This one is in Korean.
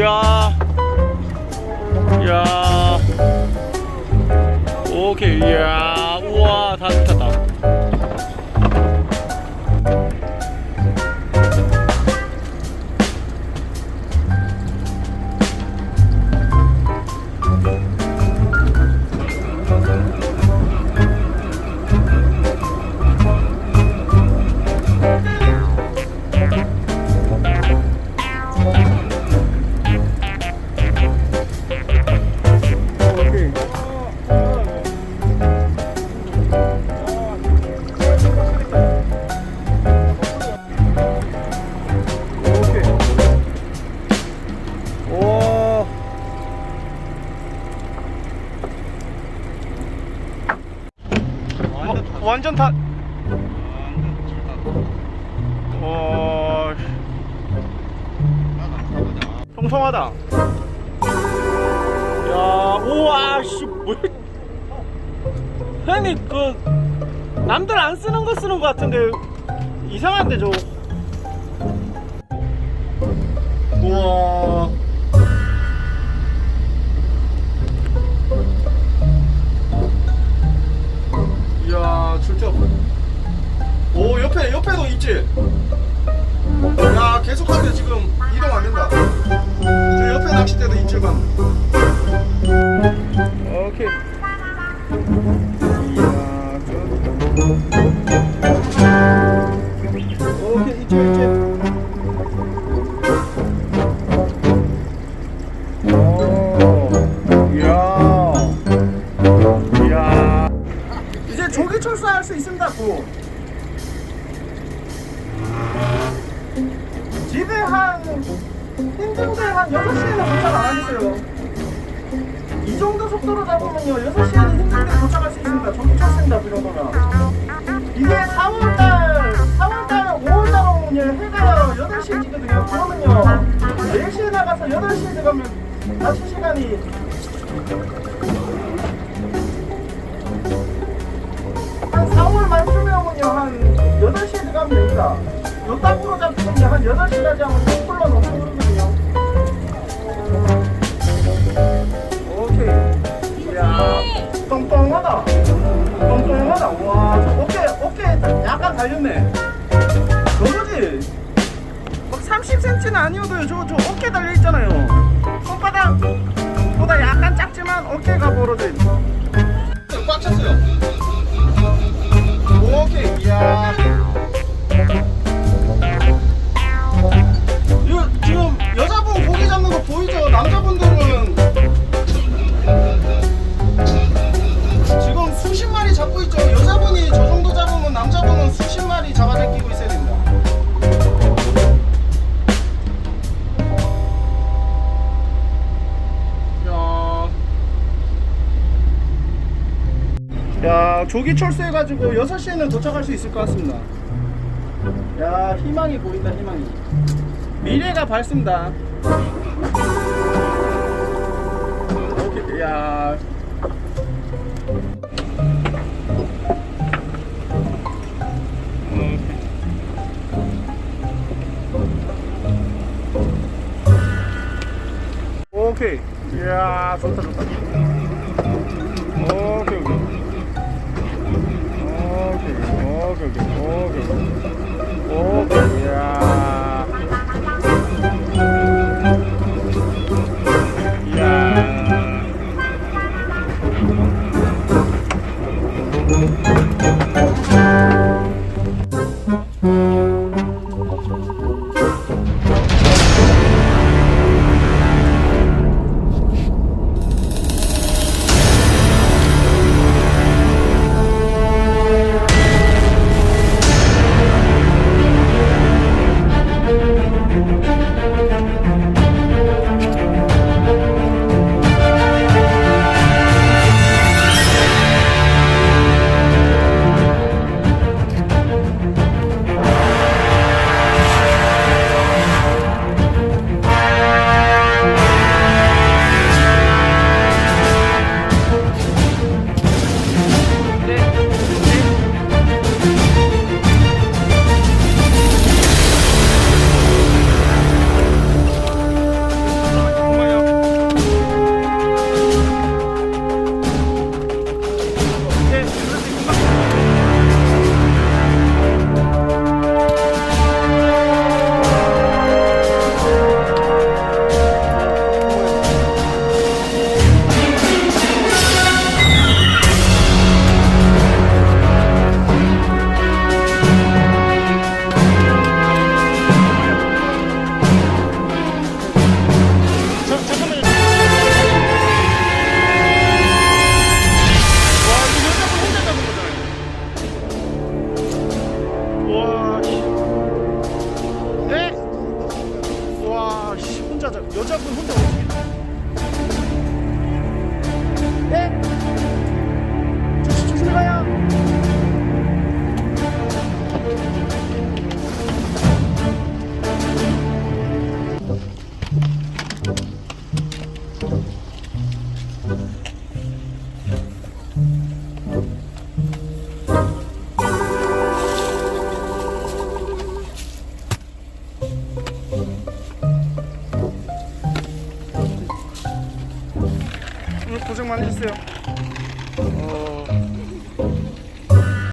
야, 야, 오케이, 야, 우와, 완전 타. 어. 통통하다. 야, 우와, 씨, 뭐. 형님, 그, 남들 안 쓰는 거 쓰는 거 같은데, 이상한데, 저. 우와. 오, 옆에, 옆에도 있지? 야, 계속하는데 지금 이동 안 된다. 저 옆에 낚싯대도 있지, 방. 수 있습니다, 고. 집에 한 힘든데 한 6시에는 도착 안 하겠어요. 이 정도 속도로 잡으면요 6시에는 힘든데 도착할 수 있습니다. 조기 철수입니다, 그 정도면. 이게 4월달, 4월달, 5월달 오면요 해가 8시에 지거든요. 그러면요 4시에 나가서 8시에 들어가면 낚시 시간이 8시에 들어가면 됩니다. 요 땅으로 잡히면요 한 8시까지 하면 10불로 넘는 거거든요. 오케이. 이야, 똥똥하다. 똥똥하다. 와, 저 어깨, 어깨 약간 달렸네. 저거지? 막 30cm는 아니어도요. 저, 저 어깨 달려있잖아요. 손바닥보다 약간 작지만 어깨가 벌어져 있어. 꽉 찼어요. 오케이, 이야. 조기 철수해가지고 6시에는 도착할 수 있을 것 같습니다. 야, 희망이 보인다, 희망이. 미래가 밝습니다. 야. 오케이 야 좋다, 좋다. 오케이, 오케이. 오케이 오케이 오케이